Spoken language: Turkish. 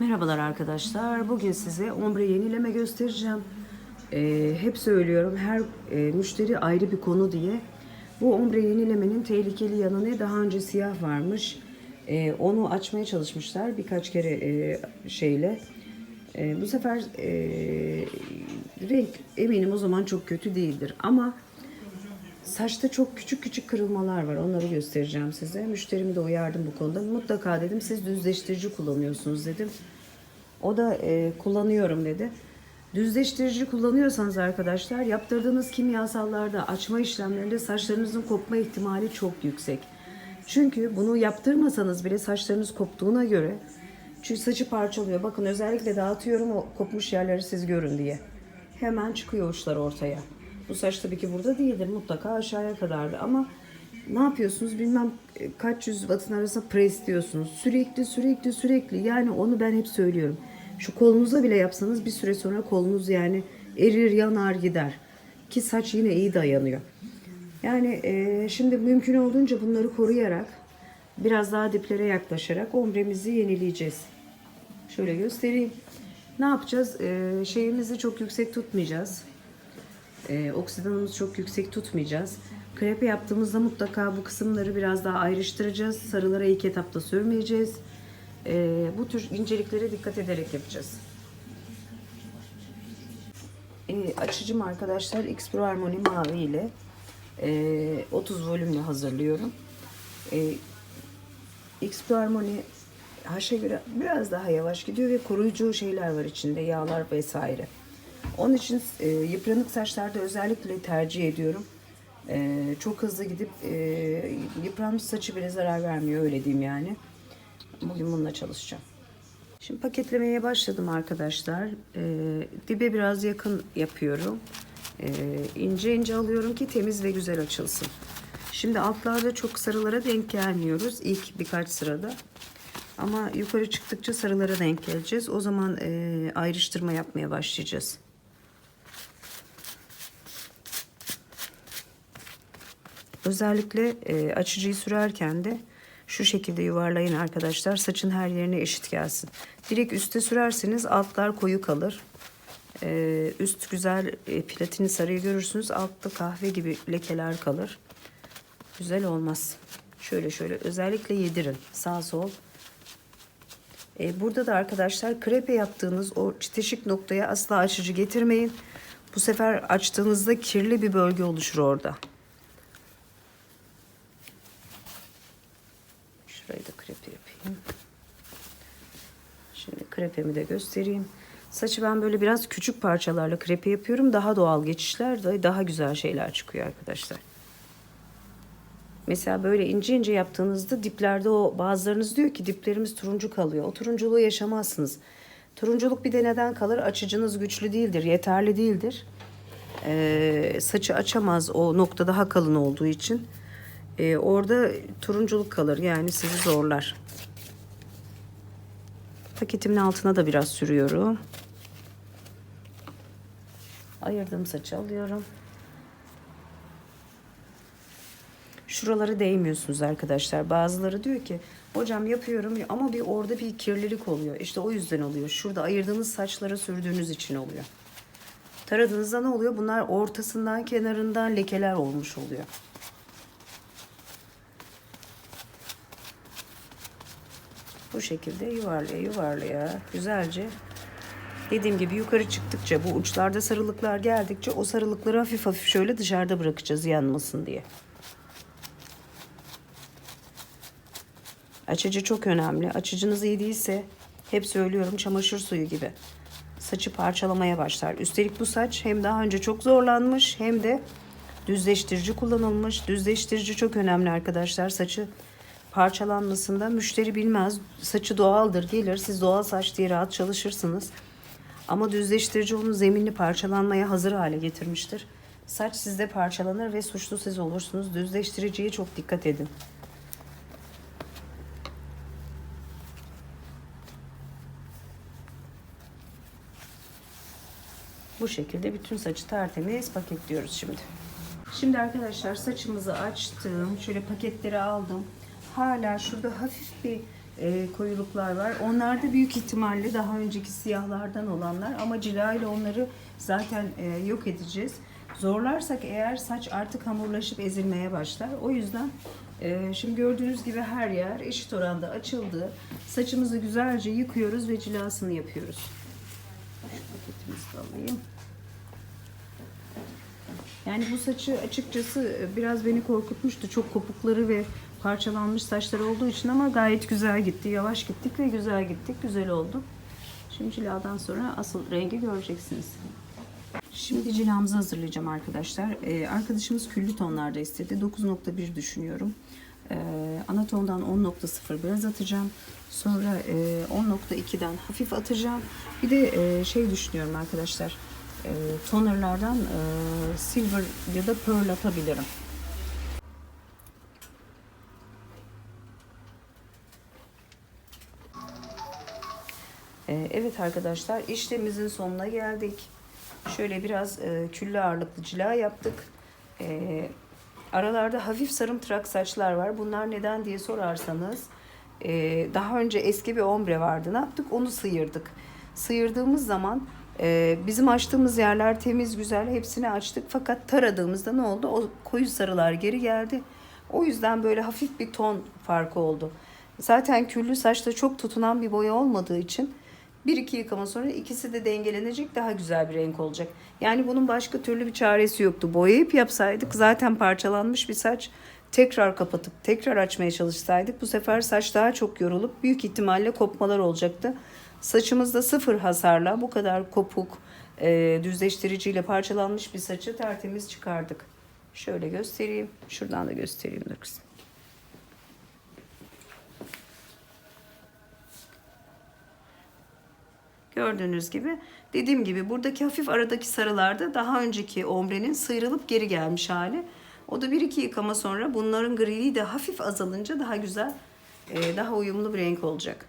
Merhabalar arkadaşlar. Bugün size ombre yenileme göstereceğim. Ee, hep söylüyorum her e, müşteri ayrı bir konu diye. Bu ombre yenilemenin tehlikeli yanı ne? Daha önce siyah varmış. Ee, onu açmaya çalışmışlar birkaç kere e, şeyle. E, bu sefer e, renk eminim o zaman çok kötü değildir. Ama Saçta çok küçük küçük kırılmalar var. Onları göstereceğim size. Müşterimi de uyardım bu konuda. Mutlaka dedim siz düzleştirici kullanıyorsunuz dedim. O da e, kullanıyorum dedi. Düzleştirici kullanıyorsanız arkadaşlar yaptırdığınız kimyasallarda açma işlemlerinde saçlarınızın kopma ihtimali çok yüksek. Çünkü bunu yaptırmasanız bile saçlarınız koptuğuna göre çünkü saçı parçalıyor. Bakın özellikle dağıtıyorum o kopmuş yerleri siz görün diye. Hemen çıkıyor uçlar ortaya. Bu saç tabii ki burada değildir. Mutlaka aşağıya kadardı ama ne yapıyorsunuz bilmem e, kaç yüz wattın arasında pres diyorsunuz. Sürekli sürekli sürekli yani onu ben hep söylüyorum. Şu kolunuza bile yapsanız bir süre sonra kolunuz yani erir yanar gider. Ki saç yine iyi dayanıyor. Yani e, şimdi mümkün olduğunca bunları koruyarak biraz daha diplere yaklaşarak ombremizi yenileyeceğiz. Şöyle göstereyim. Ne yapacağız? E, şeyimizi çok yüksek tutmayacağız. E, oksidanımızı çok yüksek tutmayacağız. Krepe yaptığımızda mutlaka bu kısımları biraz daha ayrıştıracağız. Sarılara ilk etapta sürmeyeceğiz. E, bu tür inceliklere dikkat ederek yapacağız. E, açıcım arkadaşlar X Pro Harmony mavi ile e, 30 volümle hazırlıyorum. E, X Pro Harmony H'a göre biraz daha yavaş gidiyor ve koruyucu şeyler var içinde yağlar vesaire. Onun için e, yıpranık saçlarda özellikle tercih ediyorum. E, çok hızlı gidip e, yıpranmış saçı bile zarar vermiyor öyle diyeyim yani. Bugün bununla çalışacağım. Şimdi paketlemeye başladım arkadaşlar. E, dibe biraz yakın yapıyorum. E, ince ince alıyorum ki temiz ve güzel açılsın. Şimdi altlarda çok sarılara denk gelmiyoruz ilk birkaç sırada. Ama yukarı çıktıkça sarılara denk geleceğiz. O zaman e, ayrıştırma yapmaya başlayacağız. Özellikle e, açıcıyı sürerken de şu şekilde yuvarlayın arkadaşlar. Saçın her yerine eşit gelsin. Direkt üste sürerseniz altlar koyu kalır. E, üst güzel e, platini sarıyı görürsünüz. Altta kahve gibi lekeler kalır. Güzel olmaz. Şöyle şöyle özellikle yedirin. Sağ sol. E, burada da arkadaşlar krepe yaptığınız o çiteşik noktaya asla açıcı getirmeyin. Bu sefer açtığınızda kirli bir bölge oluşur orada. Şurayı da krepe yapayım. Şimdi krepemi de göstereyim. Saçı ben böyle biraz küçük parçalarla krepe yapıyorum. Daha doğal geçişler de daha güzel şeyler çıkıyor arkadaşlar. Mesela böyle ince ince yaptığınızda diplerde o bazılarınız diyor ki diplerimiz turuncu kalıyor. O turunculuğu yaşamazsınız. Turunculuk bir de neden kalır? Açıcınız güçlü değildir, yeterli değildir. Ee, saçı açamaz o nokta daha kalın olduğu için. Ee, orada turunculuk kalır yani sizi zorlar. Paketimin altına da biraz sürüyorum. Ayırdığım saçı alıyorum. Şuraları değmiyorsunuz arkadaşlar. Bazıları diyor ki hocam yapıyorum ama bir orada bir kirlilik oluyor. İşte o yüzden oluyor. Şurada ayırdığınız saçlara sürdüğünüz için oluyor. Taradığınızda ne oluyor? Bunlar ortasından kenarından lekeler olmuş oluyor. Bu şekilde yuvarlaya yuvarlaya güzelce dediğim gibi yukarı çıktıkça bu uçlarda sarılıklar geldikçe o sarılıkları hafif hafif şöyle dışarıda bırakacağız yanmasın diye. Açıcı çok önemli. Açıcınız iyi değilse hep söylüyorum çamaşır suyu gibi. Saçı parçalamaya başlar. Üstelik bu saç hem daha önce çok zorlanmış hem de düzleştirici kullanılmış. Düzleştirici çok önemli arkadaşlar. Saçı parçalanmasında müşteri bilmez. Saçı doğaldır gelir. Siz doğal saç diye rahat çalışırsınız. Ama düzleştirici onun zeminini parçalanmaya hazır hale getirmiştir. Saç sizde parçalanır ve suçlu siz olursunuz. Düzleştiriciye çok dikkat edin. Bu şekilde bütün saçı tertemiz paketliyoruz şimdi. Şimdi arkadaşlar saçımızı açtım. Şöyle paketleri aldım. Hala şurada hafif bir e, koyuluklar var. Onlar da büyük ihtimalle daha önceki siyahlardan olanlar ama cila ile onları zaten e, yok edeceğiz. Zorlarsak eğer saç artık hamurlaşıp ezilmeye başlar. O yüzden e, şimdi gördüğünüz gibi her yer eşit oranda açıldı. Saçımızı güzelce yıkıyoruz ve cilasını yapıyoruz. Şu paketimizi alayım. Yani bu saçı açıkçası biraz beni korkutmuştu. Çok kopukları ve parçalanmış saçlar olduğu için ama gayet güzel gitti. Yavaş gittik ve güzel gittik. Güzel oldu. Şimdi ciladan sonra asıl rengi göreceksiniz. Şimdi cilamızı hazırlayacağım arkadaşlar. Ee, arkadaşımız küllü tonlarda istedi. 9.1 düşünüyorum. Ee, ana tondan 10.0 biraz atacağım. Sonra e, 10.2'den hafif atacağım. Bir de e, şey düşünüyorum arkadaşlar. E, tonerlardan e, silver ya da pearl atabilirim. Evet arkadaşlar işlemimizin sonuna geldik. Şöyle biraz e, küllü ağırlıklı cila yaptık. Ee, aralarda hafif sarımtırak saçlar var. Bunlar neden diye sorarsanız e, daha önce eski bir ombre vardı. Ne yaptık? Onu sıyırdık. Sıyırdığımız zaman e, bizim açtığımız yerler temiz güzel hepsini açtık. Fakat taradığımızda ne oldu? O koyu sarılar geri geldi. O yüzden böyle hafif bir ton farkı oldu. Zaten küllü saçta çok tutunan bir boya olmadığı için bir iki yıkama sonra ikisi de dengelenecek daha güzel bir renk olacak. Yani bunun başka türlü bir çaresi yoktu. Boyayıp yapsaydık zaten parçalanmış bir saç tekrar kapatıp tekrar açmaya çalışsaydık bu sefer saç daha çok yorulup büyük ihtimalle kopmalar olacaktı. Saçımızda sıfır hasarla bu kadar kopuk e, düzleştiriciyle parçalanmış bir saçı tertemiz çıkardık. Şöyle göstereyim. Şuradan da göstereyim dur kızım. Gördüğünüz gibi dediğim gibi buradaki hafif aradaki sarılarda daha önceki ombrenin sıyrılıp geri gelmiş hali. O da bir iki yıkama sonra bunların griliği de hafif azalınca daha güzel, e, daha uyumlu bir renk olacak.